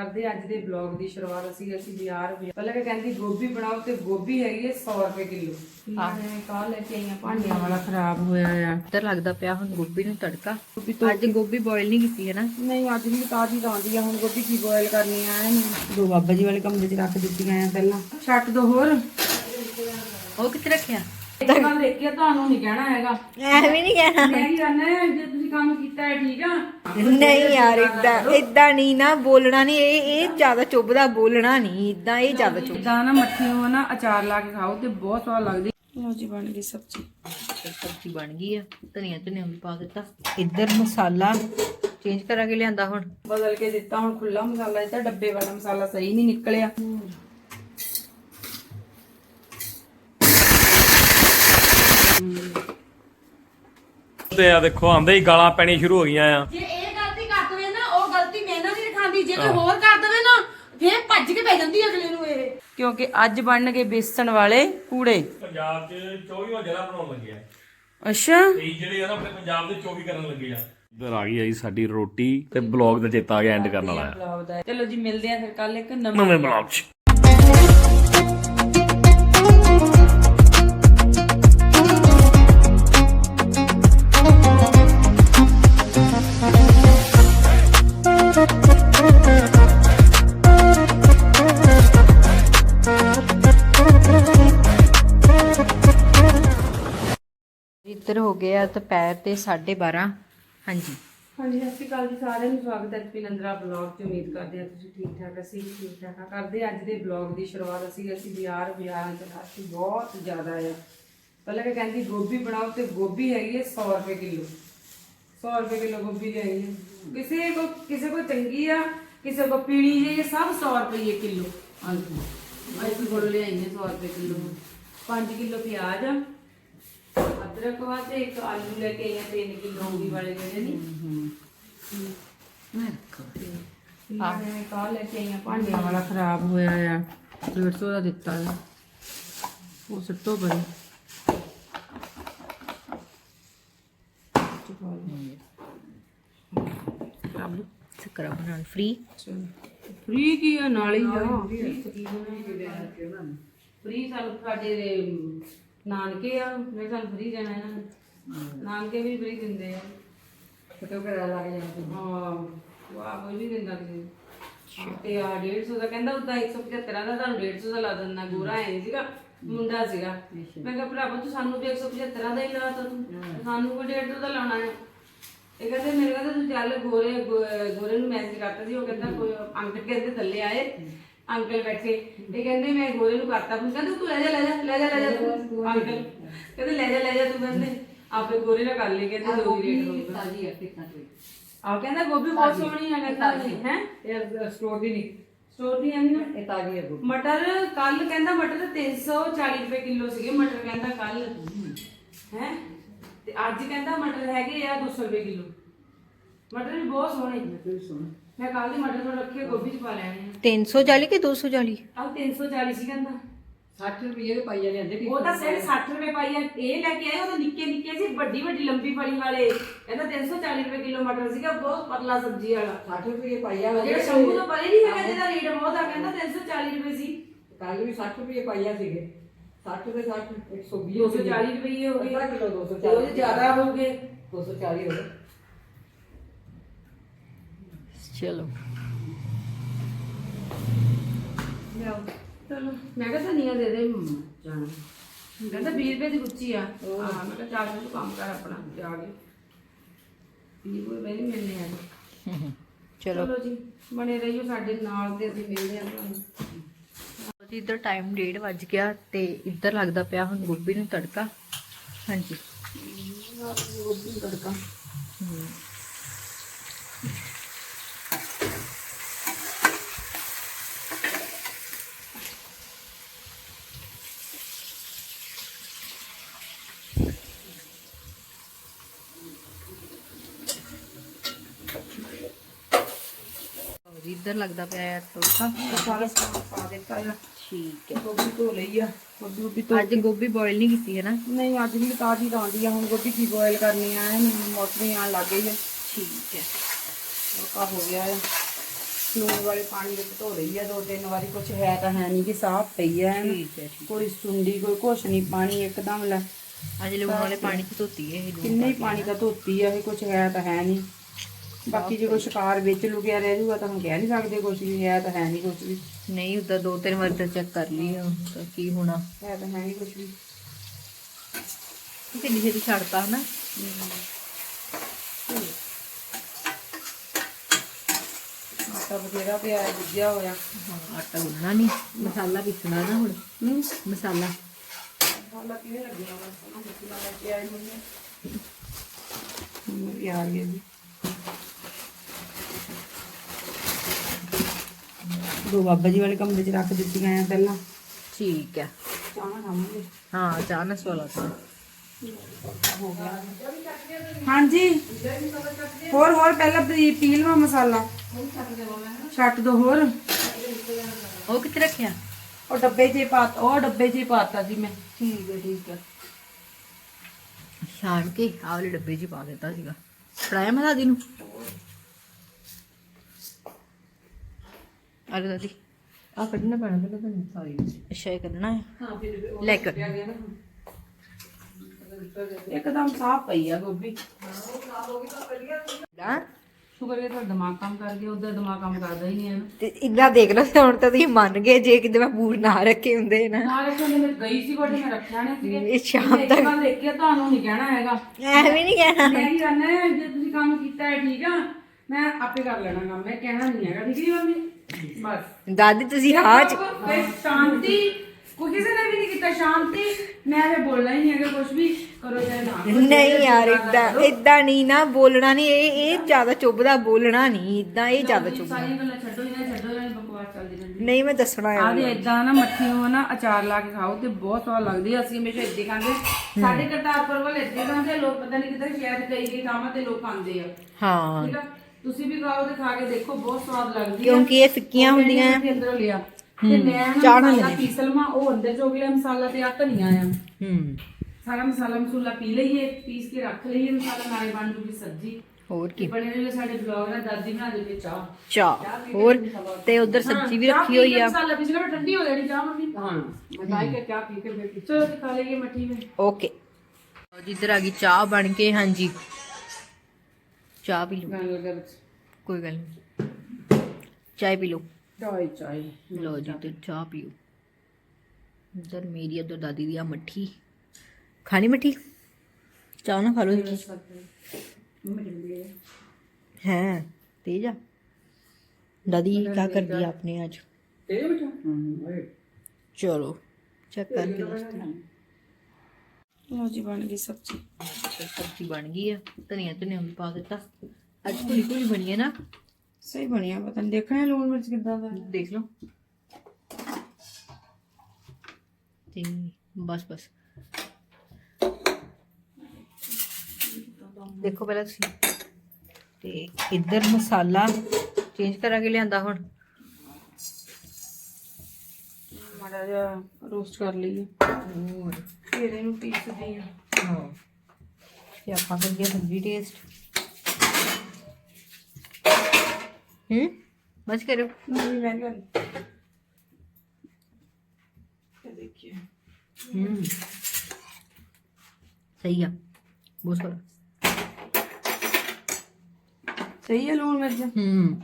ਕਰਦੇ ਅੱਜ ਦੇ ਬਲੌਗ ਦੀ ਸ਼ੁਰੂਆਤ। ਅਸੀਂ ਅਸੀਂ ਬਾਜ਼ਾਰ ਵੀ ਪਹਿਲਾਂ ਕਿ ਕਹਿੰਦੀ ਗੋਭੀ ਬਣਾਓ ਤੇ ਗੋਭੀ ਹੈਗੀ ਹੈ 100 ਰੁਪਏ ਕਿਲੋ। ਮੈਂ ਕਾਹ ਲੈ ਕੇ ਆਈਆਂ ਭਾਂਡਿਆਂ ਵਾਲਾ ਖਰਾਬ ਹੋਇਆ ਆ। ਇੱਧਰ ਲੱਗਦਾ ਪਿਆ ਹੁਣ ਗੋਭੀ ਨੂੰ ਤੜਕਾ। ਅੱਜ ਗੋਭੀ ਬੋਇਲ ਨਹੀਂ ਕੀਤੀ ਹੈ ਨਾ? ਨਹੀਂ ਅੱਜ ਵੀ ਤਾਜ਼ੀ ਲਾਉਂਦੀ ਆ। ਹੁਣ ਗੋਭੀ ਕੀ ਬੋਇਲ ਕਰਨੀ ਆ ਦੋ ਬਾਬਾ ਜੀ ਵਾਲੇ ਕਮਰੇ 'ਚ ਰੱਖ ਦਿੱਤੀਆਂ ਆ ਪਹਿਲਾਂ। ਛੱਟ ਦੋ ਹੋਰ। ਉਹ ਕਿੱਥੇ ਰੱਖਿਆ? ਇੱਕ ਗੱਲ ਦੇਖਿਆ ਤੁਹਾਨੂੰ ਨਹੀਂ ਕਹਿਣਾ ਹੈਗਾ। ਐਵੇਂ ਨਹੀਂ ਕਹਿਣਾ। ਮੈਂ ਕੀ ਕਰਨਾ ਹੈ ਜੇ ਤੁਸੀਂ ਕੰਮ ਕੀਤਾ ਹੈ ਠੀਕ ਆ। ਨਹੀਂ ਯਾਰ ਇਦਾਂ ਇਦਾਂ ਨਹੀਂ ਨਾ ਬੋਲਣਾ ਨਹੀਂ ਇਹ ਇਹ ਜ਼ਿਆਦਾ ਚੁੱਭਦਾ ਬੋਲਣਾ ਨਹੀਂ ਇਦਾਂ ਇਹ ਜ਼ਿਆਦਾ ਚੁੱਭ ਇਦਾਂ ਨਾ ਮੱਠੀ ਨੂੰ ਨਾ ਅਚਾਰ ਲਾ ਕੇ ਖਾਓ ਤੇ ਬਹੁਤ ਸਵਾਦ ਲੱਗਦੀ। ਲਓ ਜੀ ਬਣ ਗਈ ਸਬਜ਼ੀ। ਸਬਜ਼ੀ ਬਣ ਗਈ ਆ। ਧਨੀਆ ਧਨੀਆ ਵੀ ਪਾ ਦਿੱਤਾ। ਇੱਧਰ ਮਸਾਲਾ ਚੇਂਜ ਕਰਾ ਕੇ ਲਿਆਂਦਾ ਹੁਣ। ਬਦਲ ਕੇ ਦਿੱਤਾ ਹੁਣ ਖੁੱਲਾ ਮਸਾਲਾ ਦਿੱਤਾ ਡੱਬੇ ਵਾਲਾ ਮਸਾਲਾ ਸਹੀ ਨਹੀਂ ਨਿਕਲਿਆ। ਤੇ ਆ ਦੇਖੋ ਆਂਦੇ ਹੀ ਗਾਲਾਂ ਪੈਣੀ ਸ਼ੁਰੂ ਹੋ ਗਈਆਂ ਆ। ਜੇ ਇਹ ਗਲਤੀ ਕਰ ਦਵੇ ਨਾ ਉਹ ਗਲਤੀ ਮੈਂ ਨਾ ਨਹੀਂ ਖਾਂਦੀ ਜੇ ਕੋਈ ਹੋਰ ਕਰ ਦਵੇ ਨਾ ਫੇਰ ਭੱਜ ਕੇ ਪੈ ਜਾਂਦੀ ਅਗਲੇ ਨੂੰ ਇਹ। ਕਿਉਂਕਿ ਅੱਜ ਬਣਨਗੇ ਬੇਸਣ ਵਾਲੇ ਕੂੜੇ। ਪੰਜਾਬ 'ਚ 24ਵਾਂ ਜ਼ਿਲ੍ਹਾ ਬਣਾਉਣ ਲੱਗੇ ਆ। ਅੱਛਾ। ਤੇ ਜਿਹੜੇ ਆ ਨਾ ਆਪਣੇ ਪੰਜਾਬ ਦੇ 24 ਕਰਨ ਲੱਗੇ ਆ। ਇੱਧਰ ਆ ਗਈ ਆ ਜੀ ਸਾਡੀ ਰੋਟੀ ਤੇ ਬਲੌਗ ਦਾ ਚੇਤਾ ਆ ਗਿਆ ਐਂਡ ਕਰਨ ਵਾਲਾ ਆ। ਚਲੋ ਜੀ ਮਿਲਦੇ ਆ ਫਿਰ ਕੱਲ ਇੱਕ ਨਵੇਂ ਨਵੇਂ ਬਲੌਗ 'ਚ। ਇੱਧਰ ਹੋ ਗਿਆ ਦੁਪਹਿਰ ਤੇ 12:30 ਹਾਂਜੀ। ਹਾਂਜੀ ਸਤਿ ਸ਼੍ਰੀ ਅਕਾਲ ਜੀ ਸਾਰਿਆਂ ਨੂੰ। ਸਵਾਗਤ ਹੈ ਪਿਨੰਦਰਾ ਬਲੌਗ ਤੇ। ਉਮੀਦ ਕਰਦੇ ਹਾਂ ਤੁਸੀਂ ਠੀਕ ਠਾਕ ਅਸੀਂ ਵੀ ਠੀਕ ਠਾਕ ਹਾਂ ਕਰਦੇ ਹਾਂ ਅੱਜ ਦੇ ਬਲੌਗ ਦੀ ਸ਼ੁਰੂਆਤ। ਅਸੀਂ ਅਸੀਂ ਬਾਜ਼ਾਰ ਬਾਜ਼ਾਰਾਂ ਚ ਅਸੀਂ ਬਹੁਤ ਜ਼ਿਆਦਾ ਹੈ ਪਹਿਲਾਂ ਕਿ ਕਹਿੰਦੀ ਗੋਭੀ ਬਣਾਓ ਤੇ ਗੋਭੀ ਹੈਗੀ ਹੈ 100 ਰੁਪਏ ਕਿਲੋ। 100 ਰੁਪਏ ਕਿਲੋ ਗੋਭੀ ਲਿਆਈ ਹੈ ਕਿਸੇ ਕੋ ਕਿਸੇ ਕੋ ਚੰਗੀ ਆ ਕਿਸੇ ਕੋ ਪੀਲੀ ਜਿਹੀ ਹੈ, ਸਭ 100 ਰੁਪਏ ਕਿਲੋ। ਹਾਂਜੀ। ਅਸੀਂ ਕੋਲ ਲਿਆਈ ਹੈ 100 ਰੁਪਏ ਕਿਲੋ। 5 ਕਿਲੋ ਪਿਆਜ਼ ਆ। ਅਦਰਕ ਵਾ ਤੇ ਇੱਕ ਆਲੂ ਲੈ ਕੇ ਆਈਆਂ 3 ਕਿਲੋ ਵੀ ਵਾਲੇ ਜਿਹੜੇ ਨਹੀਂ ਮੈਂ ਮੈਂ ਕਾਹ ਲੈ ਕੇ ਆਈਆਂ ਭਾਂਡਿਆਂ ਵਾਲਾ ਖਰਾਬ ਹੋਇਆ ਆ। 150 ਦਾ ਦਿੱਤਾ ਆ। ਉਹ ਸੱਟੋ ਬਈ ਸਕਰਾ ਬਣਾਉਣ ਫ੍ਰੀ ਫ੍ਰੀ ਕੀ ਆ? ਨਾਲ ਹੀ ਆ। ਫ੍ਰੀ ਸਾਨੂੰ ਸਾਡੇ ਨਾਨਕੇ ਆ ਮੇਰੇ ਸਾਨੂੰ ਫ੍ਰੀ ਦੇਣਾ ਇਹਨਾਂ ਨੇ। ਨਾਨਕੇ ਵੀ ਫ੍ਰੀ ਦਿੰਦੇ ਆ। ਫਟੋ ਕਰਾ ਲੱਗ ਜਾਂਦੇ ਹਾਂ ਵਾਹ ਕੋਈ ਨਹੀਂ ਦਿੰਦਾ ਕਿਸੇ ਤੇ ਆ 150 ਦਾ ਕਹਿੰਦਾ ਉਦਾਂ 175 ਦਾ ਤੁਹਾਨੂੰ 150 ਦਾ ਲਾ ਦਿੰਦਾ। ਗੋਰਾ ਐ ਸੀਗਾ ਮੁੰਡਾ ਸੀਗਾ। ਮੈਂ ਕਿਹਾ ਭਰਾਵਾ ਤੂੰ ਸਾਨੂੰ ਵੀ 175 ਦਾ ਹੀ ਲਾ ਤਾ। ਤੂੰ ਸਾਨੂੰ ਕੋਈ 150 ਦਾ ਲਾਉਣਾ ਹੈ ਇਹ ਕਹਿੰਦੇ ਮੇਰੇ ਕਹਿੰਦੇ ਤੂੰ ਚੱਲ ਗੋਰੇ ਗੋ- ਗੋਰੇ ਨੂੰ ਮੈਸੇਜ ਕਰਤਾ ਸੀ। ਉਹ ਕਹਿੰਦਾ ਕੋਈ ਅੰਕਲ ਕਹਿੰਦੇ ਥੱਲੇ ਆਏ। ਅੰਕਲ ਬੈਠੇ। ਇਹ ਕਹਿੰਦੇ ਮੈਂ ਗੋਰੇ ਨੂੰ ਕਰਤਾ ਫੋਨ। ਕਹਿੰਦੇ ਤੂੰ ਲੈ ਜਾ ਲੈ ਜਾ ਲੈ ਜਾ ਲੈ ਜਾ ਤੂੰ ਅੰਕਲ। ਕਹਿੰਦੇ ਲੈ ਜਾ ਲੈ ਜਾ ਤੂੰ ਕਹਿੰਦੇ। ਆਪੇ ਗੋਰੇ ਨਾਲ ਕਰ ਲਈ ਕਹਿੰਦੇ ਦੋ ਹੀ ਰੇਟ ਹੋਊਗਾ। ਤਾਜੀ ਆ ਕਿੰਨਾ ਕੋਈ ਆ ਕਹਿੰਦਾ ਗੋਭੀ ਬਹੁਤ ਸੋਹਣੀ ਆ ਕਹਿੰਦਾ ਹੈ? ਇਹ ਸਟੋਰ ਦੀ ਨਹੀਂ। ਸਟੋਰ ਦੀ ਆਂਦੀ ਨਾ? ਇਹ ਤਾਜੀ ਹੈ ਮਟਰ ਕੱਲ ਕਹਿੰਦਾ ਮਟਰ 340 ਰੁਪਏ ਕਿਲੋ ਸੀਗੇ। ਮਟਰ ਕਹਿੰਦਾ ਕੱਲ। ਹੈ? ਤੇ ਅੱਜ ਕਹਿੰਦਾ ਮਟਰ ਹੈਗੇ ਆ 200 ਰੁਪਏ ਕਿਲੋ। ਮਟਰ ਵੀ ਬਹੁਤ ਸੋਹਣੇ। ਮੈਂ ਕੱਲ ਦੀ ਮਟਰ ਤੋਂ ਰੱਖੇ ਗੋਭੀ ਚ ਪਾ ਲੈਣੇ ਆ। 340 ਕਿ 240 ਆਹ 340 ਸੀ ਕਹਿੰਦਾ 60 ਰੁਪਏ ਦੇ ਪਾਈਆ ਲਿਆਂਦੇ ਉਹ ਤਾਂ ਸਿਰ 60 ਰੁਪਏ ਪਾਈ ਆ। ਇਹ ਲੈ ਕੇ ਆਏ ਉਹ ਤਾਂ ਨਿੱਕੇ ਨਿੱਕੇ ਸੀ ਵੱਡੀ ਵੱਡੀ ਲੰਬੀ ਫਲੀ ਵਾਲੇ। ਕਹਿੰਦਾ 340 ਰੁਪਏ ਕਿਲੋ ਮਟਰ ਸੀਗਾ ਬਹੁਤ ਪਤਲਾ ਸਬਜ਼ੀ ਵਾਲਾ। 60 ਰੁਪਏ ਪਾਈਆ ਜਿਹੜਾ ਸ਼ੰਭੂ ਤੋਂ ਪਰੇ ਨਹੀਂ ਹੈਗਾ ਜਿਹਦਾ ਰੇਟ ਬਹੁਤ ਆ ਕਹਿੰਦਾ 340 ਰੁਪਏ ਸੀ। ਕੱਲ ਵੀ 60 ਰੁਪਏ ਪਾਈਆ ਸੀਗੇ। 60 ਦੇ 60 120 240 ਰੁਪਏ ਹੋ ਗਏ। ਅੱਧਾ ਕਿਲੋ 240 ਤੇ ਉਹਦੇ ਜ਼ਿਆਦਾ ਹੋ ਗਏ। 240 ਹੋ ਗਏ। ਚਲੋ। ਚਲੋ ਮੈਂ ਕਿਹਾ ਧਨੀਆ ਦੇ ਦੇ ਜਾਣਾ। ਕਹਿੰਦਾ 20 ਰੁਪਏ ਦੀ ਗੁੱਚੀ ਆ। ਹਾਂ ਮੈਂ ਕਿਹਾ ਚੱਲ ਤੂੰ ਕੰਮ ਕਰ ਆਪਣਾ ਜਾ ਕੇ। ਵੀ ਕੋਈ ਨਹੀਂ ਮਿਲਨੇ ਆ ਚਲੋ। ਚਲੋ ਜੀ ਬਣੇ ਰਹੀਓ ਸਾਡੇ ਨਾਲ ਤੇ ਅਸੀਂ ਮਿਲਦੇ ਆ ਤੁਹਾਨੂੰ। ਜੀ ਇੱਧਰ ਟਾਈਮ 1:30 ਵੱਜ ਗਿਆ ਤੇ ਇੱਧਰ ਲੱਗਦਾ ਪਿਆ ਹੁਣ ਗੋਭੀ ਨੂੰ ਤੜਕਾ। ਹਾਂਜੀ। ਗੋਭੀ ਨੂੰ ਤੜਕਾ। ਔਰ ਇੱਧਰ ਲੱਗਦਾ ਪਿਆ ਹੈ ਤੜਕਾ ਸਾਰਾ ਸਮਾਨ ਪਾ ਦਿੱਤਾ ਆ ਠੀਕ ਹੈ ਗੋਭੀ ਧੋ ਲਈ ਆ ਗੋਭੀ ਗੋਭੀ ਧੋ ਅੱਜ ਗੋਭੀ ਬੋਇਲ ਨਹੀਂ ਕੀਤੀ ਹੈ ਨਾ ਨਹੀਂ ਅੱਜ ਵੀ ਤਾਜ਼ੀ ਲਾਉਂਦੀ ਆ ਹੁਣ ਗੋਭੀ ਕੀ ਬੋਇਲ ਕਰਨੀ ਆ ਇਹਨੂੰ ਮੌਸਮੀ ਆਣ ਲੱਗ ਗਈ ਆ ਠੀਕ ਹੈ ਤੜਕਾ ਹੋ ਗਿਆ ਆ ਲੂਣ ਵਾਲੇ ਪਾਣੀ ਵਿੱਚ ਧੋ ਰਹੀ ਆ ਦੋ ਤਿੰਨ ਵਾਰੀ ਕੁਝ ਹੈ ਤਾਂ ਹੈ ਨਹੀਂ ਕਿ ਸਾਫ਼ ਪਈ ਹੈ ਐਨ। ਠੀਕ ਹੈ ਠੀਕ ਕੋਈ ਸੁੰਡੀ ਕੋਈ ਕੁਛ ਨਹੀਂ ਪਾਣੀ ਇੱਕਦਮ ਲੈ ਅੱਜ ਲੂਣ ਵਾਲੇ ਪਾਣੀ ਚ ਧੋਤੀ ਹੈ ਇਹ ਲੂਣ ਕਿੰਨੇ ਹੀ ਪਾਣੀ ਦਾ ਧੋਤੀ ਆ ਇਹ ਕੁਝ ਹੈ ਤਾਂ ਹੈ ਨਹੀਂ ਬਾਕੀ ਜੇ ਕੋਈ ਸ਼ਿਕਾਰ ਵਿੱਚ ਲੁਕਿਆ ਰਹਿ ਜਾਊਗਾ ਤਾਂ ਹੁਣ ਕਹਿ ਨਹੀਂ ਸਕਦੇ ਕੁਝ ਵੀ ਹੈ ਤਾਂ ਹੈ ਨਹੀਂ ਕੁਝ ਵੀ। ਨਹੀਂ ਉਦਾਂ ਦੋ ਤਿੰਨ ਵਾਰ ਤਾਂ ਚੈੱਕ ਕਰ ਲਈ ਆ, ਤਾਂ ਕੀ ਹੋਣਾ। ਹੈ ਤਾਂ ਹੈ ਨਹੀਂ ਕੁਝ ਵੀ। ਕਿੰਨੀ ਛੇਤੀ ਛੱਡਤਾ ਹਨਾ? ਆਟਾ ਬਥੇਰਾ ਪਿਆ ਗੁੱਜਿਆ ਹੋਇਆ। ਹਾਂ ਆਟਾ ਗੁੰਨਣਾ ਨਹੀਂ ਮਸਾਲਾ ਪੀਸਣਾ ਨਾ ਹੁਣ। ਹੂੰ। ਮਸਾਲਾ। ਹਾਲਾ ਕਿਵੇਂ ਲੱਗਿਆ ਵਾ ਸੋਨਾ ਬੱਤੀ ਨਾਲ ਲੈ ਕੇ ਆਏ ਮੁੰਡੇ ਮੰਮੀ ਆ ਗਏ ਜੀ ਦੋ ਬਾਬਾ ਜੀ ਵਾਲੇ ਕਮਰੇ 'ਚ ਰੱਖ ਦਿੱਤੀਆਂ ਆ ਪਹਿਲਾਂ। ਠੀਕ ਹੈ। ਖਾਵਾਂਗੇ। ਹਾਂ ਚਾਹ ਨਾ ਸਵਾਲਾ ਤਾਂ ਹਾਂਜੀ। ਹੋਰ ਹੋਰ ਪਹਿਲਾਂ ਪੀ ਪੀ ਲਵਾਂ ਮਸਾਲਾ। ਛੱਟ ਦੋ ਹੋਰ। ਉਹ ਕਿੱਥੇ ਰੱਖਿਆ? ਉਹ ਡੱਬੇ 'ਚ ਹੀ ਪਾਤ ਉਹ ਡੱਬੇ 'ਚ ਹੀ ਪਾਤਾ ਜੀ ਮੈਂ। ਠੀਕ ਹੈ ਠੀਕ ਹੈ। ਸ਼ਾਮ ਕੇ ਆਹ ਵਾਲੇ ਡੱਬੇ 'ਚ ਹੀ ਪਾ ਦਿੱਤਾ ਸੀਗਾ। ਫੜਾਇਆ ਮੈਂ ਦਾਦੀ ਨੂੰ? ਅਰੇ ਦਾਦੀ ਆ ਕੱਢਣਾ ਪੈਣਾ ਪਹਿਲਾਂ ਤਾਂ ਸਾਰੀ ਅੱਛਾ ਇਹ ਕੱਢਣਾ ਹੈ? ਹਾਂ ਫਿਰ ਲੈ ਕੇ। ਇੱਕਦਮ ਸਾਫ਼ ਪਈ ਆ ਗੋਭੀ। ਹਾਂ ਸ਼ੁਕਰ ਹੈ ਤੁਹਾਡਾ ਦਿਮਾਗ ਕੰਮ ਕਰ ਗਿਆ ਉਧਰ ਦਿਮਾਗ ਕੰਮ ਕਰਦਾ ਹੀ ਨਹੀਂ ਹੈ ਤੇ ਇਦਾਂ ਦੇਖ ਲਓ ਹੁਣ ਤਾਂ ਤੁਸੀਂ ਮੰਨ ਗਏ ਜੇ ਕਿਤੇ ਮੈਂ ਬੂਰ ਨਾ ਰੱਖੇ ਹੁੰਦੇ ਨਾ। ਨਾ ਰੱਖਿਆ ਮੈਂ ਗਈ ਸੀ ਬਟ ਮੈਂ ਰੱਖਿਆ ਨਹੀਂ ਸੀਗਾ। ਇਹ ਸ਼ਾਮ ਇੱਕ ਗੱਲ ਦੇਖਿਆ ਤੁਹਾਨੂੰ ਨਹੀਂ ਕਹਿਣਾ ਹੈਗਾ। ਐਵੇਂ ਨਹੀਂ ਕਹਿਣਾ। ਮੈਂ ਕੀ ਕਰਨਾ ਹੈ ਜੇ ਤੁਸੀਂ ਕੰਮ ਕੀਤਾ ਹੈ ਠੀਕ ਆ। ਮੈਂ ਆਪੇ ਕਰ ਲੈਣਾ ਕੰਮ ਮੈਂ ਕਹਿਣਾ ਨਹੀਂ ਹੈਗਾ ਠੀਕ ਹੈ ਮੰਮੀ? ਬਸ। ਦਾਦੀ ਤੁਸੀਂ ਹਾਂ ਚ ਫਿਰ ਸ਼ਾਂਤੀ ਕੋਈ ਕਿਸੇ ਨੇ ਵੀ ਨਹੀਂ ਕੀਤਾ ਸ਼ਾਂਤੀ। ਮੈਂ ਇਹ ਬੋਲਣਾ ਹੀ ਨਹੀਂ ਹੈਗਾ ਕੁਝ ਵੀ ਕਰੋ ਚਾਹੇ ਨਾ ਕਰੋ। ਨਹੀਂ ਯਾਰ ਇਦਾਂ ਇਦਾਂ ਨਹੀਂ ਨਾ ਬੋਲਣਾ ਨਹੀਂ ਇਹ ਇਹ ਜ਼ਿਆਦਾ ਚੁੱਭਦਾ ਬੋਲਣਾ ਨਹੀਂ ਇਦਾਂ ਇਹ ਜ਼ਿਆਦਾ ਚੁੱਭਦਾ। ਸਾਰੀਆਂ ਗੱਲਾਂ ਛੱਡੋ ਇਹਨਾਂ ਛੱਡੋ ਇਹਨਾਂ ਬਕਵਾਸ ਚੱਲਦੀ ਰਹਿੰਦੀ ਨਹੀਂ ਮੈਂ ਦੱਸਣਾ ਆ ਵੀ ਇਦਾਂ ਨਾ ਮੱਠੀ ਨੂੰ ਨਾ ਅਚਾਰ ਲਾ ਕੇ ਖਾਓ ਤੇ ਬਹੁਤ ਸਵਾਦ ਲੱਗਦੀ ਆ ਅਸੀਂ ਹਮੇਸ਼ਾ ਇੱਦਾਂ ਹੀ ਖਾਂਦੇ। ਸਾਡੇ ਕਰਤਾਰਪੁਰ ਵਾਲੇ ਇੱਦਾਂ ਹੀ ਖਾਂਦੇ ਆ, ਲੋਕ ਪਤਾ ਨਹੀਂ ਕਿੱਦਾਂ ਸ਼ਾਇਦ ਕਈ ਕਈ ਥਾਵਾਂ ਤੇ ਲੋਕ ਖਾਂਦੇ ਆ। ਹਾਂ। ਠੀਕ ਆ? ਤੁਸੀਂ ਵੀ ਖਾਓ ਤੇ ਖਾ ਕੇ ਦੇਖੋ ਬਹੁਤ ਸਵਾਦ ਲੱਗਦੀ ਆ। ਕਿਉਂਕਿ ਇਹ ਫਿੱਕੀਆਂ ਹੁੰਦੀਆਂ। ਤੇ ਅੰਦਰੋਂ ਲਿਆ? ਤੇ ਮੈਂ ਉਹ ਅੰਦਰ ਚੋਗ ਲਿਆ ਮਸਾਲਾ ਤੇ ਆ ਧਨੀਆ ਆ। ਹੂੰ। ਸਾਰਾ ਮਸਾਲਾ ਮਸੂਲਾ ਪੀ ਲਈਏ ਪੀਸ ਕੇ ਰੱਖ ਲਈਏ ਮਸਾਲਾ ਨਾਲੇ ਬਣ ਜੂਗੀ ਸਬਜ਼ੀ। ਹੋਰ ਤੇ ਕੀ ਬਣੇ ਹੋਏ ਸਾਡੇ ਬਲੌਗ ਨਾਲ ਦਾਦੀ ਬਣਾ ਦੇ ਚਾਹ। ਚਾਹ ਹੋਰ? ਤੇ ਉਧਰ ਸਬਜ਼ੀ ਵੀ ਰੱਖੀ ਹੋਈ ਆ। ਮਸਾਲਾ ਪੀਸ ਲਿਆ ਠੰਡੀ ਹੋ ਜਾਣੀ ਚਾਹ ਮੰਮੀ। ਹਾਂ। ਮੈਂ ਤਾਂ ਕਿ ਚਾਹ ਪੀ ਕੇ ਫਿਰ ਚਲੋ ਜੀ ਖਾ ਲਈਏ ਮੱਠੀ ਵਿੱਚ ਓਕੇ। ਜਿੱਧਰ ਆ ਗਈ ਚਾਹ ਬਣ ਕੇ ਹਾਂਜੀ। ਚਾਹ ਪੀ ਲਓ ਗਾਣ ਲੱਗਾ ਵਿੱਚ ਕੋਈ ਗੱਲ ਨਹੀਂ ਚਾਹ ਪੀ ਲਓ ਚਾਹ ਚਾਹ ਲਓ ਜੀ ਤੇ ਚਾਹ ਪੀਓ ਇੱਧਰ ਮੇਰੀ ਉੱਧਰ ਦਾਦੀ ਦੀ ਆ ਮੱਠੀ ਖਾਣੀ ਮੱਠੀ ਚਾਹ ਨਾ ਖਾ ਲਓ ਹੈ ਤੇਜ ਆ ਦਾਦੀ ਕੀ ਕਰਦੀ ਆ ਆਪਣੇ ਅੱਜ ਤੇ ਬੇਟਾ ਹਾਂ ਚਲੋ ਚੈੱਕ ਕਰਕੇ ਦੱਸਦੇ ਹਾਂ ਲੋ ਜੀ ਬਣ ਗਈ ਸਬਜ਼ੀ। ਤੇ ਸਬਜ਼ੀ ਬਣ ਗਈ ਆ। ਧਨੀਆ ਧਨੀਆ ਵੀ ਪਾ ਦਿੱਤਾ। ਅੱਜ ਕੁਲੀ ਕੁਲੀ ਬਣੀ ਹੈ ਨਾ। ਸਹੀ ਬਣਿਆ ਪਤਾ ਨਹੀਂ ਦੇਖਣਾ ਲੂਣ ਮਿਰਚ ਕਿੱਦਾਂ ਦਾ। ਦੇਖ ਲਓ। ਤੇ ਬਸ ਬਸ। ਦੇਖੋ ਪਹਿਲਾਂ ਤੁਸੀਂ। ਤੇ ਇੱਧਰ ਮਸਾਲਾ ਚੇਂਜ ਕਰਾ ਕੇ ਲਿਆਂਦਾ ਹੁਣ। ਮਾੜਾ ਜਿਹਾ ਰੋਸਟ ਕਰ ਲਈਏ। ਹੋਰ। ਫਿਰ ਇਹਨੂੰ ਪੀਸਦੇ ਆ ਹਾਂ। ਤੇ ਆਪਾਂ ਕਰੀਏ ਸਬਜ਼ੀ ਟੇਸਟ ਹੂੰ? ਬਸ ਕਰੋ ਨਹੀਂ ਮੈਂ ਗੱਲ ਇਹ ਦੇਖਿए ਹੂੰ। ਸਹੀ ਆ। ਬਹੁਤ ਸਵਾਦ। ਸਹੀ ਹੈ ਲੂਣ ਮਿਰਚ। ਹੂੰ।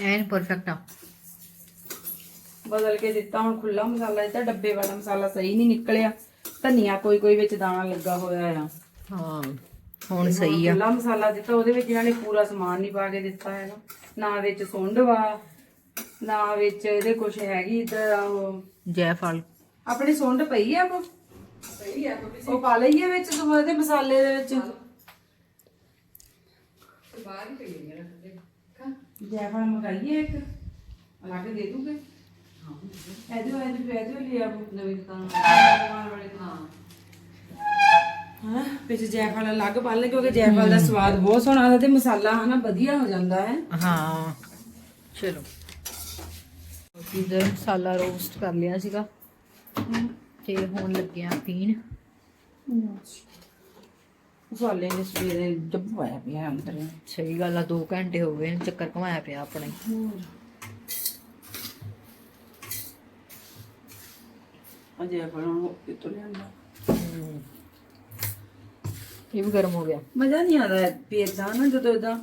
ਐਨ ਪਰਫੈਕਟ ਆ। ਬਦਲ ਕੇ ਦਿੱਤਾ ਹੁਣ ਖੁੱਲਾ ਮਸਾਲਾ ਦਿੱਤਾ ਡੱਬੇ ਵਾਲਾ ਮਸਾਲਾ ਸਹੀ ਨਹੀਂ ਨਿਕਲਿਆ। ਧਨੀਆ ਕੋਈ ਕੋਈ ਵਿੱਚ ਦਾਣਾ ਲੱਗਾ ਹੋਇਆ ਆ। ਹਾਂ ਹੁਣ ਸਹੀ ਆ। ਖੁੱਲਾ ਮਸਾਲਾ ਦਿੱਤਾ ਉਹਦੇ ਵਿੱਚ ਇਹਨਾਂ ਨੇ ਪੂਰਾ ਸਮਾਨ ਨਹੀਂ ਪਾ ਕੇ ਦਿੱਤਾ ਹੈਗਾ। ਨਾ ਵਿੱਚ ਸੁੰਡ ਵਾ ਨਾ ਵਿੱਚ ਇਹਦੇ ਕੁਝ ਹੈਗੀ ਇਧਰ ਉਹ। ਜੈਫਲ ਆਪਣੀ ਸੁੰਡ ਪਈ ਆ ਉਹ? ਸਹੀ ਆ ਉਹ ਪਾ ਲਈਏ ਵਿੱਚ ਤੋਂ ਇਹਦੇ ਮਸਾਲੇ ਦੇ ਵਿੱਚ? ਬਾਹਰ ਹੀ ਪਈ ਮੇਰਾ ਜੈਫਲ ਮੰਗਾਈਏ ਇੱਕ। ਅਲੱਗ ਦੇ ਦੂਗੇ। ਇਹਦੇ ਇਹਦੇ ਇਹਦੇ ਲਈ ਆ ਨਵੀਂ ਦੁਕਾਨ ਵਾਲੇ ਹਾਂ ਹਾਂ ਵਿੱਚ ਜੈਫਲ ਅਲੱਗ ਪਾ ਲੈ ਕਿਉਂਕਿ ਜੈਫਲ ਦਾ ਸਵਾਦ ਬਹੁਤ ਸੋਹਣਾ ਆਉਂਦਾ ਤੇ ਮਸਾਲਾ ਹਨਾ ਵਧੀਆ ਹੋ ਜਾਂਦਾ ਹੈ ਹਾਂ ਚਲੋ ਇਧਰ ਮਸਾਲਾ ਰੋਸਟ ਕਰ ਲਿਆ ਸੀਗਾ ਤੇ ਹੁਣ ਲੱਗਿਆ ਪੀਣ ਮਸਾਲੇ ਦੇ ਸਵੇਰੇ ਪਿਆ ਅੰਦਰ ਸਹੀ ਗੱਲ ਆ 2 ਘੰਟੇ ਹੋ ਗਏ ਨੇ, ਚੱਕਰ ਘਮਾਇਆ ਪਿਆ ਆਪਣਾ ਅਜੇ ਆਪਣਾ ਕਿਤੋਂ ਲਿਆਂਦਾ। ਇਹ ਵੀ ਗਰਮ ਹੋ ਗਿਆ। ਮਜ਼ਾ ਨਹੀਂ ਆਦਾ ਪੀਜ਼ਾ ਨਾ ਜਦੋਂ ਇਦਾਂ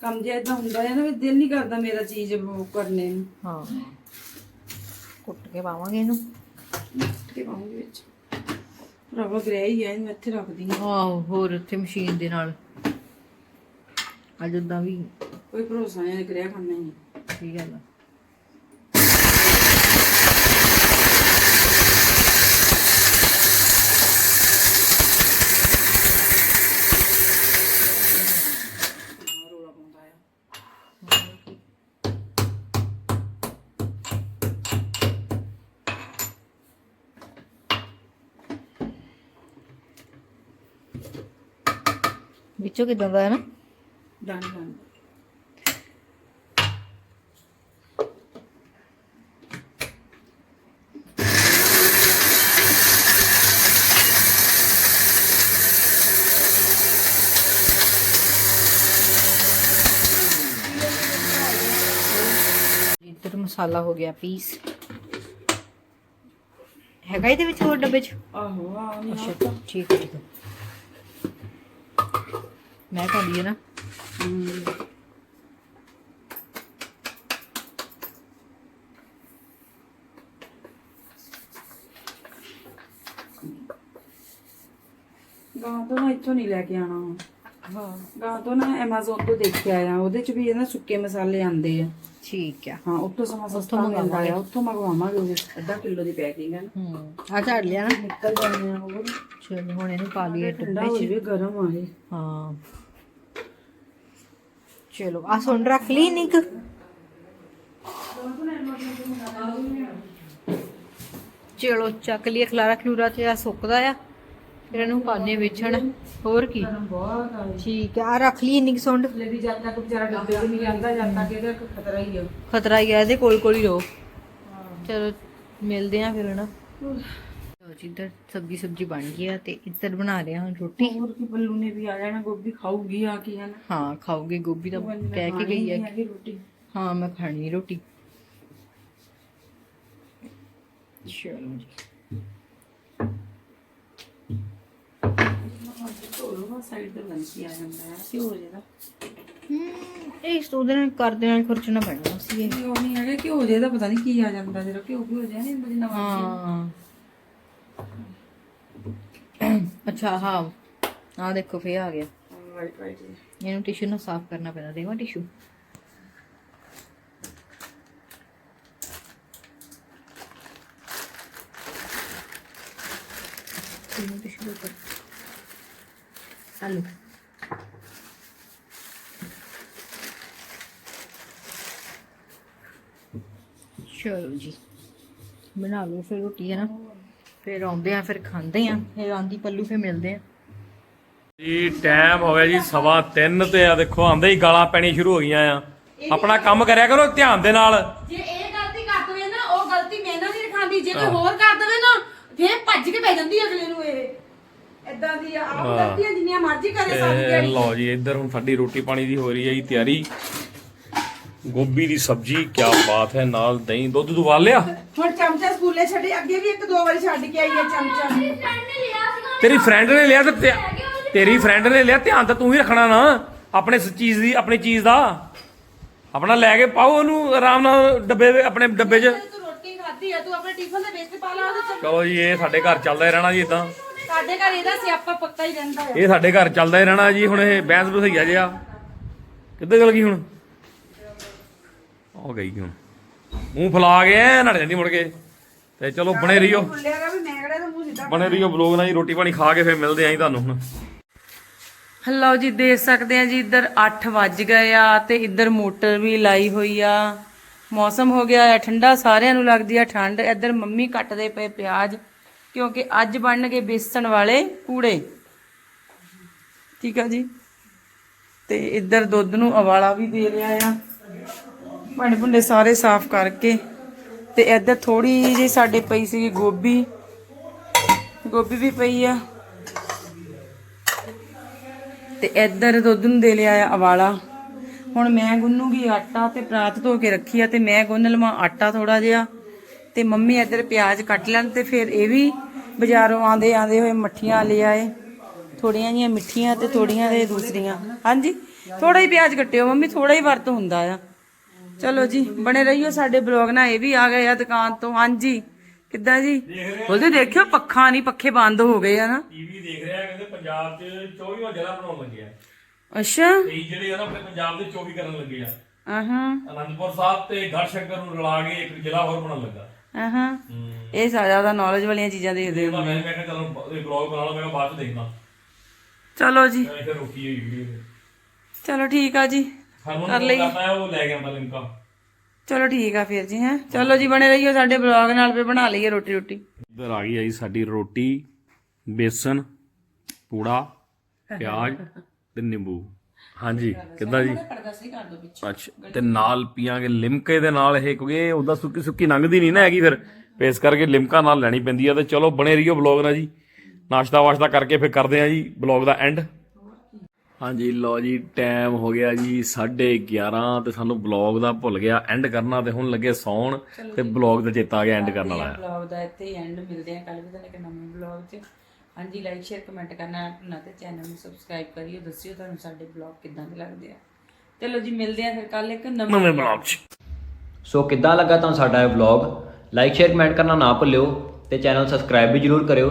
ਕੰਮ ਜਿਹਾ ਇਦਾਂ ਹੁੰਦਾ ਹੈ ਨਾ ਵੀ ਦਿਲ ਨਹੀਂ ਕਰਦਾ ਮੇਰਾ ਚੀਜ਼ ਉਹ ਕਰਨੇ ਨੂੰ। ਹਾਂ। ਕੁੱਟ ਕੇ ਪਾਵਾਂਗੇ ਇਹਨੂੰ। ਤੇ ਪਾਉਂਗੀ ਵਿੱਚ। ਰਵਾ ਗ੍ਰੇ ਹੀ ਹੈ ਇਹਨੂੰ ਇੱਥੇ ਰੱਖਦੀ ਹਾਂ। ਆਹੋ ਹੋਰ ਉੱਥੇ ਮਸ਼ੀਨ ਦੇ ਨਾਲ। ਅੱਜ ਉਦਾਂ ਵੀ ਕੋਈ ਭਰੋਸਾ ਨਹੀਂ ਗ੍ਰੇ ਖਾਣਾ ਹੀ ਕੀ ਗੱਲ ਆ। ਵਿੱਚੋਂ ਕਿਦਾਂ ਦਾ ਹੈ ਨਾ ਡਨ ਡਨ ਇੱਧਰ ਮਸਾਲਾ ਹੋ ਗਿਆ ਪੀਸ ਹੈਗਾ ਇਹਦੇ ਵਿੱਚ ਹੋਰ ਡੱਬੇ 'ਚ ਆਹੋ ਆ ਨਹੀਂ ਅੱਛਾ ਠੀਕ ਹੈ ਠੀਕ ਹੈ ਮੈਂ ਖਾਂਦੀ ਹੈ ਨਾ। ਗਾਂ ਤੋਂ ਨਾ ਇੱਥੋਂ ਨਹੀਂ ਲੈ ਕੇ ਆਣਾ ਹਾਂ ਗਾਂ ਤੋਂ ਨਾ Amazon ਤੋਂ ਦੇਖ ਕੇ ਆਇਆ। ਉਹਦੇ ਚ ਵੀ ਇਹ ਨਾ ਸੁੱਕੇ ਮਸਾਲੇ ਆਂਦੇ ਆ। ਠੀਕ ਆ। ਹਾਂ ਉੱਥੋਂ ਸਮਾਂ ਸਸਤਾ ਮਿਲਦਾ ਆ। ਉੱਥੋਂ ਮੰਗਵਾਵਾਂਗੇ। ਅੱਧਾ ਕਿਲੋ ਦੀ ਪੈਕਿੰਗ ਹੈ ਨਾ। ਹੂੰ। ਆ ਝਾੜ ਲਿਆ ਨਾ। ਨਿਕਲ ਜਾਂਦੇ ਆ ਹੋਰ। ਚਲੋ ਹੁਣ ਇਹਨੂੰ ਪਾ ਲਈਏ ਡੱਬੇ 'ਚ। ਜਾਵੇ ਗਰਮ ਆ ਇਹ। ਹਾਂ। ਚਲੋ ਆ ਸੁਣ ਰੱਖ ਲਈ ਨਿਕ। ਚਲੋ ਚੱਕ ਲਈ ਖਲਾਰਾ ਖਲੂਰਾ ਤੇ ਆ ਸੁੱਕਦਾ ਆ। ਫਿਰ ਇਹਨੂੰ ਪਾਣੇ ਵੇਚਣ। ਹੋਰ ਕੀ? ਠੀਕ ਆ ਰੱਖ ਲਈ ਇੰਨੀ ਸੁੰਡ। ਲੈ ਵੀ ਜਦ ਤੱਕ ਵਿਚਾਰਾ ਡੱਬੇ ਵੀ ਨਹੀਂ ਜਾਂਦਾ ਜਦ ਤੱਕ ਇਹਦਾ ਖਤਰਾ ਹੀ ਆ। ਖਤਰਾ ਹੀ ਆ ਇਹਦੇ ਕੋਲ ਕੋਲ ਹੀ ਰਹੋ। ਚਲੋ ਮਿਲਦੇ ਆ ਫਿਰ ਹਨਾ। ਜੀ ਇੱਧਰ ਸਬਜੀ ਸਬਜੀ ਬਣ ਗਈ ਆ ਤੇ ਇੱਧਰ ਬਣਾ ਰਹੇ ਹਾਂ ਰੋਟੀ। ਹੋਰ ਕੀ ਬੱਲੂ ਨੇ ਵੀ ਆ ਜਾਣਾ ਗੋਭੀ ਖਾਊਗੀ ਆ ਕੀ ਹੈ ਨਾ ਹਾਂ ਖਾਓਗੇ ਗੋਭੀ ਤਾਂ ਕਹਿ ਕੇ ਗਈ ਹੈ ਰੋਟੀ। ਹਾਂ ਮੈਂ ਖਾਣੀ ਰੋਟੀ। ਚਲੋ ਜੀ। ਸਾਈਡ ਤੇ ਆ ਜਾਂਦਾ ਹੈ ਕੀ ਹੋ ਜਾਏਗਾ ਇਹ ਉਹਦੇ ਨਾਲ ਕਰਦੇ ਨਾਲ ਖਰਚਣਾ ਪੈਣਾ ਸੀ ਇਹ। ਉਹ ਨਹੀਂ ਹੈਗਾ ਕਿ ਹੋ ਜਾਏਦਾ ਪਤਾ ਨਹੀਂ ਕੀ ਆ ਜਾਂਦਾ ਜਦੋਂ ਕਿ ਵੀ ਹੋ ਜਾਏ ਨਹੀਂ ਹੁੰਦਾ ਜਿੰਨਾ ਹਾਂ। ਅੱਛਾ ਹਾਂ ਆ ਦੇਖੋ ਫੇ ਆ ਗਿਆ ਰਾਈਟ ਰਾਈਟ ਇਹਨੂੰ ਟਿਸ਼ੂ ਨਾਲ ਸਾਫ਼ ਕਰਨਾ ਪੈਣਾ ਦੇਵਾ ਟਿਸ਼ੂ ਇਹਨੂੰ ਟਿਸ਼ੂ ਦੇ ਉੱਪਰ ਆਲੂ ਚਲੋ ਜੀ ਬਣਾ ਲਓ ਫਿਰ ਰੋਟੀ ਹੈ ਨਾ ਫਿਰ ਆਉਂਦੇ ਆ ਫਿਰ ਖਾਂਦੇ ਆ ਫਿਰ ਆਂਦੀ ਪੱਲੂ ਫਿਰ ਮਿਲਦੇ ਆ। ਜੀ ਟਾਈਮ ਹੋ ਗਿਆ ਜੀ ਸਵਾ 3 ਤੇ ਆ ਦੇਖੋ ਆਂਦੇ ਹੀ ਗਾਲਾਂ ਪੈਣੀ ਸ਼ੁਰੂ ਹੋ ਗਈਆਂ ਆ। ਆਪਣਾ ਕੰਮ ਕਰਿਆ ਕਰੋ ਧਿਆਨ ਦੇ ਨਾਲ। ਜੇ ਇਹ ਗਲਤੀ ਕਰ ਦਵੇ ਨਾ ਉਹ ਗਲਤੀ ਮੈਂ ਨਾ ਨਹੀਂ ਰਖਾਂਦੀ। ਜੇ ਕੋਈ ਹੋਰ ਕਰ ਦਵੇ ਨਾ ਫੇਰ ਭੱਜ ਕੇ ਪੈ ਜਾਂਦੀ ਅਗਲੇ ਨੂੰ ਇਹ। ਏਦਾਂ ਦੀ ਆ ਆਪ ਗਲਤੀਆਂ ਜਿੰਨੀਆਂ ਮਰਜ਼ੀ ਕਰੇ ਸਾਡੀ ਤੇ ਦਿਹਾੜੀ। ਲਓ ਜੀ ਇੱਧਰ ਹੁਣ ਸਾਡੀ ਰੋਟੀ ਪਾਣੀ ਦੀ ਹੋ ਰਹੀ ਹੈ ਜੀ ਤਿਆਰੀ। ਗੋਭੀ ਦੀ ਸਬਜ਼ੀ ਕੀ ਬਾਤ ਹੈ ਨਾਲ ਦਹੀਂ ਦੁੱਧ ਦੁਆ ਲਿਆ? ਹੁਣ ਚਮਚਾ ਸਕੂਲੇ ਛੱਡੇ ਅੱਗੇ ਵੀ ਇੱਕ ਦੋ ਵਾਰੀ ਛੱਡ ਕੇ ਆਈ ਹੈ ਚਮਚਾ। ਤੇਰੀ ਫਰੈਂਡ ਨੇ ਲਿਆ ਤੇ ਤੇਰੀ ਫਰੈਂਡ ਨੇ ਲਿਆ ਧਿਆਨ ਤਾਂ ਤੂੰ ਹੀ ਰੱਖਣਾ ਨਾ ਆਪਣੇ ਸ ਚੀਜ਼ ਦੀ ਆਪਣੀ ਚੀਜ਼ ਦਾ। ਆਪਣਾ ਲੈ ਕੇ ਪਾਓ ਉਹਨੂੰ ਆਰਾਮ ਨਾਲ ਡੱਬੇ ਵਿੱਚ- ਆਪਣੇ ਡੱਬੇ 'ਚ। ਤੂੰ ਰੋਟੀ ਖਾਧੀ ਆ ਤੂੰ ਆਪਣੇ ਟਿਫਨ ਦੇ ਵਿੱਚ ਪਾ ਲਾ ਉਹਦੇ ਚ। ਚਲੋ ਜੀ ਇਹ ਸਾਡੇ ਘਰ ਚੱਲਦਾ ਹੀ ਰਹਿਣਾ ਜੀ ਇਦਾਂ ਸਾਡੇ ਘਰ ਇਹਦਾ ਸਿਆਪਾ ਪੱਕਾ ਹੀ ਰਹਿੰਦਾ ਆ। ਇਹ ਸਾਡੇ ਘਰ ਚੱਲਦਾ ਹੀ ਰਹਿਣਾ ਜੀ ਹੁਣ ਇਹ ਬੈਂਸ ਬਸਈਆ ਜਿਆ ਕਿੱਧਰ ਚਲ ਗਈ ਹੁਣ? ਉਹ ਗਈ ਹੁਣ ਮੂੰਹ ਫੁਲਾ ਐ ਨੜ ਜਾਂਦੀ ਮੁੜ ਕੇ। ਤੇ ਚਲੋ ਬਣੇ ਰਹੀਓ। ਖੁੱਲਿਆ ਗਾ ਵੀ ਮੈਂ ਕਿਹੜਾ ਤਾਂ ਮੂੰਹ ਸਿੱਧਾ ਬਣੇ ਰਹੀਓ ਬਲੌਗ ਨਾਲ ਜੀ ਰੋਟੀ ਪਾਣੀ ਖਾ ਕੇ ਫਿਰ ਮਿਲਦੇ ਆਂ ਜੀ ਤੁਹਾਨੂੰ ਹੁਣ। ਹਲੋ ਜੀ ਦੇਖ ਸਕਦੇ ਆ ਜੀ ਇੱਧਰ 8 ਵੱਜ ਗਏ ਆ ਤੇ ਇੱਧਰ ਮੋਟਰ ਵੀ ਲਾਈ ਹੋਈ ਆ। ਮੌਸਮ ਹੋ ਗਿਆ ਹੈ ਠੰਡਾ ਸਾਰਿਆਂ ਨੂੰ ਲੱਗਦੀ ਆ ਠੰਡ। ਇੱਧਰ ਮੰਮੀ ਕੱਟਦੇ ਪਏ ਪਿਆਜ਼ ਕਿਉਂਕਿ ਅੱਜ ਬਣਨਗੇ ਬੇਸਣ ਵਾਲੇ ਪੂੜੇ ਠੀਕ ਆ ਜੀ? ਤੇ ਇੱਧਰ ਦੁੱਧ ਨੂੰ ਉਬਾਲਾ ਵੀ ਦੇ ਲਿਆ ਆ। ਭਾਂਡੇ ਭੁੰਡੇ ਸਾਰੇ ਸਾਫ਼ ਕਰਕੇ ਤੇ ਇੱਧਰ ਥੋੜੀ ਜਿਹੀ ਸਾਡੇ ਪਈ ਸੀ ਗੋਭੀ। ਗੋਭੀ ਵੀ ਪਈ ਆ। ਤੇ ਇੱਧਰ ਦੁੱਧ ਨੂੰ ਦੇ ਲਿਆ ਆ ਉਬਾਲਾ ਹੁਣ ਮੈਂ ਗੁੰਨੂਗੀ ਆਟਾ ਤੇ ਪਰਾਤ ਧੋ ਕੇ ਰੱਖੀ ਆ ਤੇ ਮੈਂ ਗੁੰਨ ਲਵਾਂ ਆਟਾ ਥੋੜਾ ਜਿਹਾ। ਤੇ ਮੰਮੀ ਇੱਧਰ ਪਿਆਜ਼ ਕੱਟ ਲੈਣ ਤੇ ਫਿਰ ਇਹ ਵੀ ਬਾਜ਼ਾਰੋਂ ਆਂਦੇ ਆਂਦੇ ਹੋਏ ਮੱਠੀਆਂ ਲੈ ਆਏ। ਥੋੜੀਆਂ ਜੀਆਂ ਮਿੱਠੀਆਂ ਤੇ ਥੋੜੀਆਂ ਦੇ ਦੂਸਰੀਆਂ। ਹਾਂਜੀ ਥੋੜਾ ਹੀ ਪਿਆਜ਼ ਕੱਟਿਓ ਮੰਮੀ ਥੋੜਾ ਹੀ ਵਰਤ ਹੁੰਦਾ ਆ। ਚਲੋ ਜੀ ਬਣੇ ਰਹੀਓ ਸਾਡੇ ਬਲੌਗ ਨਾਲ ਇਹ ਵੀ ਆ ਗਏ ਆ ਦੁਕਾਨ ਤੋਂ। ਹਾਂਜੀ ਕਿੱਦਾਂ ਜੀ? ਉਹਦੇ ਦੇਖਿਓ ਪੱਖਾ ਨਹੀਂ ਪੱਖੇ ਬੰਦ ਹੋ ਗਏ ਆ ਨਾ। ਟੀਵੀ ਦੇਖ ਰਿਹਾ ਕਹਿੰਦੇ ਪੰਜਾਬ 'ਚ 24ਵਾਂ ਜ਼ਿਲ੍ਹਾ ਬਣਾਉਣ ਲੱਗੇ ਆ। ਅੱਛਾ। ਤੇ ਜਿਹੜੇ ਆ ਨਾ ਆਪਣੇ ਪੰਜਾਬ ਦੇ 24 ਕਰਨ ਲੱਗੇ ਆ। ਆਹਾਂ। ਅਨੰਦਪੁਰ ਸਾਹਿਬ ਤੇ ਗੜਸ਼ੰਕਰ ਨੂੰ ਰਲਾ ਕੇ ਇੱਕ ਜ਼ਿਲ੍ਹਾ ਹੋਰ ਬਣਨ ਲੱਗਾ। ਆਹਾਂ। ਇਹ ਸਾਰਾ ਦਾ ਨੌਲੇਜ ਵਾਲੀਆਂ ਚੀਜ਼ਾਂ ਦੇਖਦੇ ਹੋ ਮੈਂ ਮੈਂ ਕਿਹਾ ਚਲੋ ਇਹ ਬਲੌਗ ਬਣਾ ਲਾ ਮੈਂ ਕਿਹਾ ਬਾਅਦ 'ਚ ਦੇਖਦਾ। ਚਲੋ ਜੀ। ਮੈਂ ਇੱਥੇ ਰੋਕੀ ਹੋਈ ਵੀਡੀਓ। ਚਲੋ ਠੀਕ ਆ ਜੀ। ਕਰ ਲਈ। ਉਹ ਲੈ ਗਿਆ ਚਲੋ ਠੀਕ ਆ ਫਿਰ ਜੀ ਹੈ। ਚਲੋ ਜੀ ਬਣੇ ਰਹੀਓ ਸਾਡੇ ਬਲੌਗ ਨਾਲ ਫਿਰ ਬਣਾ ਲਈਏ ਰੋਟੀ ਰੋਟੀ ਇੱਧਰ ਆ ਗਈ ਆ ਜੀ ਸਾਡੀ ਰੋਟੀ ਬੇਸਨ ਪੂੜਾ ਪਿਆਜ਼ ਤੇ ਨਿੰਬੂ। ਹਾਂਜੀ ਕਿੱਦਾਂ ਜੀ? ਅੱਛਾ ਤੇ ਨਾਲ ਪੀਾਂਗੇ ਲਿਮਕੇ ਦੇ ਨਾਲ ਇਹ ਕਿਉਂਕਿ ਇਹ ਉਹਦਾ ਸੁੱਕੀ ਸੁੱਕੀ ਲੰਘਦੀ ਨਹੀਂ ਨਾ ਹੈਗੀ ਫਿਰ। ਪੇਸ ਕਰਕੇ ਲਿਮਕਾ ਨਾਲ ਲੈਣੀ ਪੈਂਦੀ ਆ। ਤੇ ਚਲੋ ਬਣੇ ਰਹੀਓ ਬਲੌਗ ਨਾਲ ਜੀ। ਨਾਸ਼ਤਾ ਵਾਸ਼ਤਾ ਕਰਕੇ ਫਿਰ ਕਰਦੇ ਆ ਜੀ ਬਲੌਗ ਦਾ ਐਂਡ ਹਾਂਜੀ ਲਓ ਜੀ ਟਾਈਮ ਹੋ ਗਿਆ ਜੀ 11:30 ਤੇ ਸਾਨੂੰ ਬਲੌਗ ਦਾ ਭੁੱਲ ਗਿਆ ਐਂਡ ਕਰਨਾ ਤੇ ਹੁਣ ਲੱਗੇ ਸੌਣ ਤੇ ਬਲੌਗ ਦਾ ਚੇਤਾ ਆ ਗਿਆ ਐਂਡ ਕਰਨ ਵਾਲਾ ਆ ਬਲੌਗ ਦਾ ਇੱਥੇ ਹੀ ਐਂਡ ਮਿਲਦੇ ਆ ਕੱਲ ਵੀ ਤੁਹਾਨੂੰ ਇੱਕ ਨਵੇਂ ਬਲੌਗ 'ਚ। ਹਾਂਜੀ ਲਾਈਕ ਸ਼ੇਅਰ ਕਮੈਂਟ ਕਰਨਾ ਨਾ ਤੇ ਚੈਨਲ ਨੂੰ ਸਬਸਕ੍ਰਾਈਬ ਕਰਿਓ ਦੱਸਿਓ ਤੁਹਾਨੂੰ ਸਾਡੇ ਬਲੌਗ ਕਿੱਦਾਂ ਦੇ ਲੱਗਦੇ ਆ। ਚਲੋ ਜੀ ਮਿਲਦੇ ਆ ਫਿਰ ਕੱਲ ਇੱਕ ਨਵੇਂ ਬਲੌਗ 'ਚ। ਸੋ ਕਿੱਦਾਂ ਲੱਗਾ ਤੁਹਾਨੂੰ ਸਾਡਾ ਇਹ ਵਲੌਗ ਲਾਈਕ ਸ਼ੇਅਰ ਕਮੈਂਟ ਕਰਨਾ ਨਾ ਭੁੱਲਿਓ ਤੇ ਚੈਨਲ ਸਬਸਕ੍ਰਾਈਬ ਵੀ ਜਰੂਰ ਕਰਿਓ।